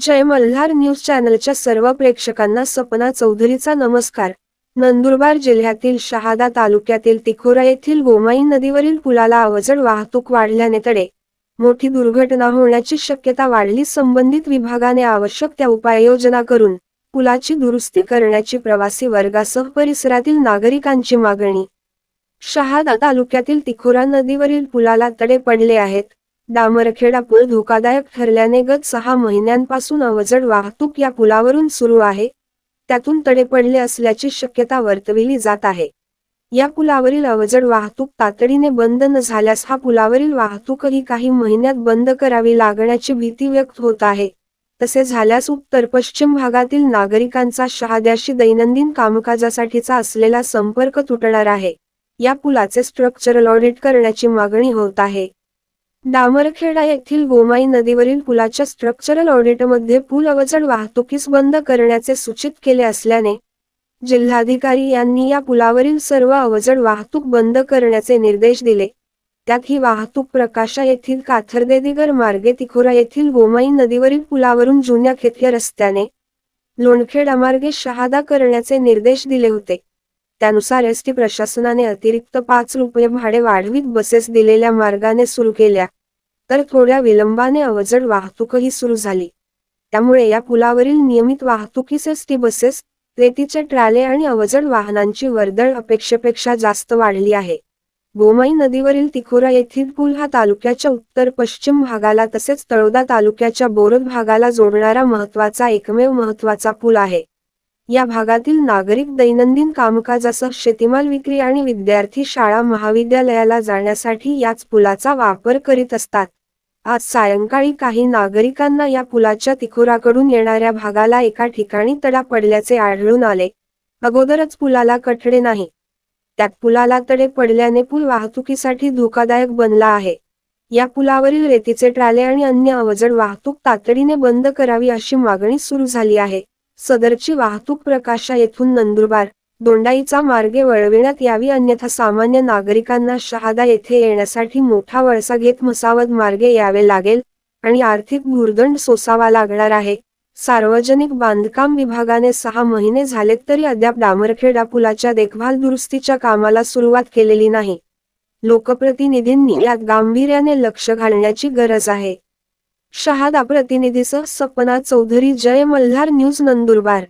जय Malhar news चॅनलच्या सर्व प्रेक्षकांना सपना चौधरीचा नमस्कार. नंदुरबार जिल्ह्यातील शहादा तालुक्यातील तिखोरा येथील गोमाई नदीवरील पुलाला अवजड वाहतूक वाढल्याने तडे. मोठी दुर्घटना होण्याची शक्यता वाढली. संबंधित विभागाने आवश्यक त्या उपाययोजना करून पुलाची दुरुस्ती करण्याची प्रवासी वर्गासह परिसरातील नागरिकांची मागणी शहादा तालुक्यातील तिखोरा नदीवरील पुलाला तडे पडले आहेत. डामरखेडा पूल धोकादायक ठरल्याने गत सहा महिन्यांपासून अवजड वाहतूक या पुलावरून सुरू आहे. त्यातून तडे पडले असल्याची शक्यता वर्तविली जात आहे. या पुलावरील अवजड वाहतूक तातडीने बंद न झाल्यास हा पुलावरील वाहतूकही काही महिन्यात बंद करावी लागण्याची भीती व्यक्त होत आहे. तसे झाल्यास उत्तर पश्चिम भागातील नागरिकांचा शहाद्याशी दैनंदिन कामकाजासाठीचा असलेला संपर्क तुटणार आहे. या पुलाचे स्ट्रक्चरल ऑडिट करण्याची मागणी होत आहे. डामरखेडा येथील गोमाई नदीवरील पुलाच्या स्ट्रक्चरल ऑडिटमध्ये पूल अवजड वाहतुकीस बंद करण्याचे सूचित केले असल्याने जिल्हाधिकारी यांनी या पुलावरील सर्व अवजड वाहतूक बंद करण्याचे निर्देश दिले. त्यात ही वाहतूक प्रकाशा येथील काथरदेदिगर मार्गे तिखोरा येथील गोमाई नदीवरील पुलावरून जुन्या खेतल्या रस्त्याने लोणखेडा मार्गे शहादा करण्याचे निर्देश दिले होते. त्यानुसार एस टी प्रशासनाने अतिरिक्त पाच रुपये भाडे वाढवीत बसेस दिलेल्या मार्गाने सुरू केल्या. तर थोड्या विलंबाने अवजड वाहतूकही सुरू झाली. त्यामुळे या पुलावरील नियमित वाहतुकीस एस टी बसेस रेतीचे ट्रॅले आणि अवजड वाहनांची वर्दळ अपेक्षेपेक्षा जास्त वाढली आहे. गोमाई नदीवरील तिखोरा येथील पूल हा तालुक्याच्या उत्तर पश्चिम भागाला तसेच तळोदा तालुक्याच्या बोरद भागाला जोडणारा महत्त्वाचा एकमेव महत्त्वाचा पूल आहे. या भागातील नागरिक दैनंदिन कामकाजासह शेतीमाल विक्री आणि विद्यार्थी शाळा महाविद्यालयाला जाण्यासाठी याच पुलाचा वापर करीत असतात. आज सायंकाळी काही नागरिकांना या पुलाच्या तिखोराकडून येणाऱ्या भागाला एका ठिकाणी तडा पडल्याचे आढळून आले. अगोदरच पुलाला कठडे नाही. त्यात पुलाला तडे पडल्याने पूल वाहतुकीसाठी धोकादायक बनला आहे. या पुलावरील रेतीचे ट्राले आणि अन्य अवजड वाहतूक तातडीने बंद करावी अशी मागणी सुरू झाली आहे. सदरची वाहतूक प्रकाशा येथून नंदुरबार. दोंडाईचा मार्गे वळविण्यात यावी अन्यथा सामान्य नागरिकांना शहादा येथे येण्यासाठी मोठा वळसा घेत मसावद मार्गे यावे लागेल आणि आर्थिक भूर्दंड सोसावा लागणार आहे. सार्वजनिक बांधकाम विभागाने सहा महिने झालेत तरी अद्याप डामरखेडा पुलाच्या देखभाल दुरुस्तीच्या कामाला सुरुवात केलेली नाही. लोकप्रतिनिधींनी यात गांभीर्याने लक्ष घालण्याची गरज आहे. शहादा प्रतिनिधीसह सपना चौधरी जय मल्हार न्यूज नंदुरबार.